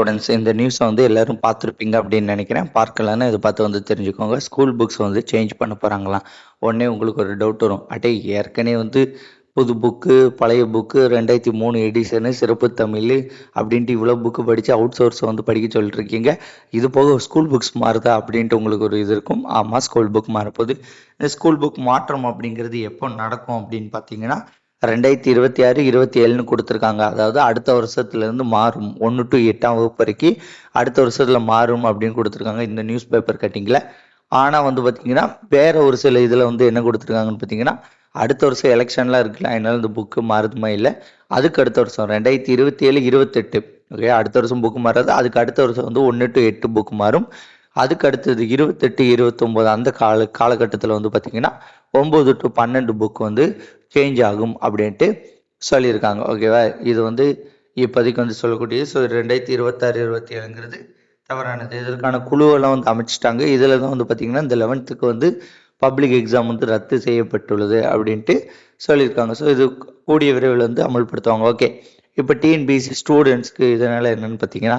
Students இந்த நியூஸை வந்து எல்லாரும் பார்த்துருப்பீங்க அப்படின்னு நினைக்கிறேன். பார்க்கலன்னு இதை பார்த்து வந்து தெரிஞ்சுக்கோங்க. ஸ்கூல் புக்ஸ் வந்து சேஞ்ச் பண்ண போகிறாங்களாம் உடனே உங்களுக்கு ஒரு டவுட் வரும். அட்டே ஏற்கனவே வந்து புது புக்கு பழைய புக்கு ரெண்டாயிரத்தி மூணு எடிஷனு சிறப்பு தமிழ் அப்படின்ட்டு இவ்வளோ புக்கு படித்து அவுட் சோர்ஸை வந்து படிக்க சொல்லிட்டுருக்கீங்க. இது போக ஸ்கூல் புக்ஸ் மாறுதா அப்படின்ட்டு உங்களுக்கு ஒரு இது இருக்கும். ஆமாம் ஸ்கூல் புக் மாறப்போகுது. இந்த ஸ்கூல் புக் மாற்றம் அப்படிங்கிறது எப்போ நடக்கும் அப்படின்னு பார்த்தீங்கன்னா ரெண்டாயிரத்தி இருபத்தி ஆறு இருபத்தி ஏழுன்னு கொடுத்துருக்காங்க. அதாவது அடுத்த வருஷத்துலேருந்து மாறும். ஒன்று டு எட்டாம் வகுப்பு வரைக்கும் அடுத்த வருஷத்தில் மாறும் அப்படின்னு கொடுத்துருக்காங்க இந்த நியூஸ் பேப்பர் கட்டிங்கில் ஆனால் வந்து பார்த்தீங்கன்னா வேற ஒரு சில இதில் வந்து என்ன கொடுத்துருக்காங்கன்னு பார்த்தீங்கன்னா அடுத்த வருஷம் எலெக்ஷன்லாம் இருக்குல்ல அதனால இந்த புக்கு மாறுதுமா இல்லை? அதுக்கு அடுத்த வருஷம் ரெண்டாயிரத்தி இருபத்தி ஏழு இருபத்தெட்டு. ஓகே அடுத்த வருஷம் புக்கு மாறாது. அதுக்கு அடுத்த வருஷம் வந்து ஒன்று டு எட்டு புக்கு மாறும். அதுக்கு அடுத்தது இருபத்தெட்டு இருபத்தொம்போது அந்த கால காலகட்டத்தில் வந்து பார்த்தீங்கன்னா ஒம்பது டு பன்னெண்டு புக் வந்து சேஞ்ச் ஆகும் அப்படின்ட்டு சொல்லியிருக்காங்க. ஓகேவா இது வந்து இப்போதைக்கு வந்து சொல்லக்கூடியது. ஸோ ரெண்டாயிரத்தி இருபத்தாறு இருபத்தி ஏழுங்கிறது தவறானது. இதற்கான குழுவெல்லாம் வந்து அமைச்சிட்டாங்க. இதில் தான் வந்து பார்த்திங்கன்னா இந்த லெவன்த்துக்கு வந்து பப்ளிக் எக்ஸாம் வந்து ரத்து செய்யப்பட்டுள்ளது அப்படின்ட்டு சொல்லியிருக்காங்க. ஸோ இது கூடிய விரைவில் வந்து அமல்படுத்துவாங்க. ஓகே இப்போ டிஎன்பிசி ஸ்டூடெண்ட்ஸ்க்கு இதனால் என்னென்னு பார்த்தீங்கன்னா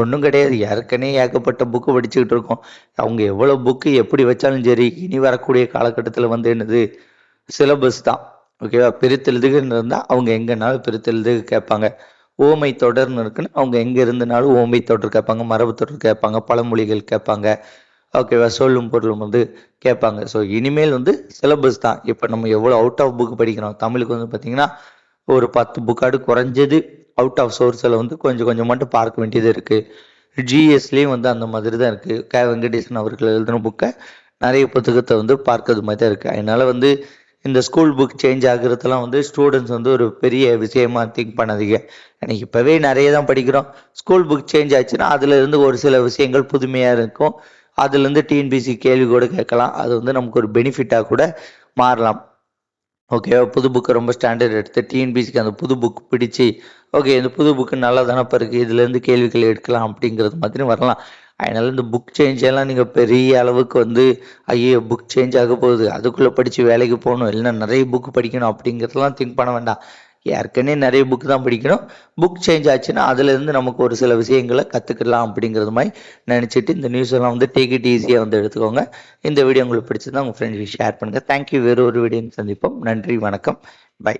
ஒன்றும் கிடையாது. ஏற்கனவே ஏகப்பட்ட புக்கு படிச்சுக்கிட்டு இருக்கோம். அவங்க எவ்வளோ புக்கு எப்படி வச்சாலும் சரி இனி வரக்கூடிய காலகட்டத்தில் வந்து என்னது? சிலபஸ் தான். ஓகேவா பிரித்தெழுதுகன்னு இருந்தால் அவங்க எங்கேனாலும் பிரித்தெழுதுக கேட்பாங்க. ஓமை தொடர்னு இருக்குன்னு அவங்க எங்கே இருந்தனாலும் ஓமை தொடர் கேட்பாங்க மரபு தொடர் கேட்பாங்க பழமொழிகள் கேட்பாங்க. ஓகேவா சொல்லும் பொருளும் வந்து கேட்பாங்க. ஸோ இனிமேல் வந்து சிலபஸ் தான். இப்போ நம்ம எவ்வளோ அவுட் ஆஃப் புக் படிக்கிறோம்? தமிழுக்கு வந்து பார்த்தீங்கன்னா ஒரு பத்து புக்காடு குறைஞ்சது அவுட் ஆஃப் சோர்ஸில் வந்து கொஞ்சம் கொஞ்சம் மட்டும் பார்க்க வேண்டியது இருக்குது ஜிஎஸ்லேயும் வந்து அந்த மாதிரி தான் இருக்குது கே வெங்கடேசன் அவர்கள் எழுதின புக்கை நிறைய புத்தகத்தை வந்து பார்க்கறது மாதிரி தான் இருக்குது அதனால் வந்து இந்த ஸ்கூல் புக் சேஞ்ச் ஆகுறதுலாம் வந்து ஸ்டூடெண்ட்ஸ் வந்து ஒரு பெரிய விஷயமா திங்க் பண்ணாதீங்க. எனக்கு இப்போவே நிறைய தான் படிக்கிறோம். ஸ்கூல் புக் சேஞ்ச் ஆச்சுன்னா அதுலேருந்து ஒரு சில விஷயங்கள் புதுமையாக இருக்கும். அதுலேருந்து டிஎன்பிசி கேள்வி கூட கேட்கலாம். அது வந்து நமக்கு ஒரு பெனிஃபிட்டாக கூட மாறலாம். ஓகே புது புக்கு ரொம்ப ஸ்டாண்டர்ட் எடுத்து டிஎன்பிசிக்கு அந்த புது புக் பிடிச்சி ஓகே இந்த புது புக்கு நல்லா தானப்பா இருக்குது இதுலேருந்து கேள்விகள் எடுக்கலாம் அப்படிங்கிறது மாதிரி வரலாம். அதனால இந்த புக் சேஞ்ச் எல்லாம் நீங்கள் பெரிய அளவுக்கு வந்து ஐயோ புக் சேஞ்ச் ஆக போகுது அதுக்குள்ளே படித்து வேலைக்கு போகணும் இல்லைன்னா நிறைய புக் படிக்கணும் அப்படிங்கிறதெல்லாம் திங்க் பண்ண வேண்டாம். ஏற்கனவே நிறைய புக் தான் படிக்கணும். புக் சேஞ்ச் ஆச்சுன்னா அதுலேருந்து நமக்கு ஒரு சில விஷயங்களை கற்றுக்கலாம் அப்படிங்கிறது மாதிரி நினச்சிட்டு இந்த நியூஸ் எல்லாம் வந்து டேக் இட் ஈஸியாக வந்து எடுத்துக்கோங்க. இந்த வீடியோ உங்களுக்கு பிடிச்சிருந்தா உங்கள் ஃப்ரெண்ட்ஸுக்கு ஷேர் பண்ணுங்கள் தேங்க்யூ வேறு ஒரு வீடியோன்னு சந்திப்போம். நன்றி. வணக்கம். பை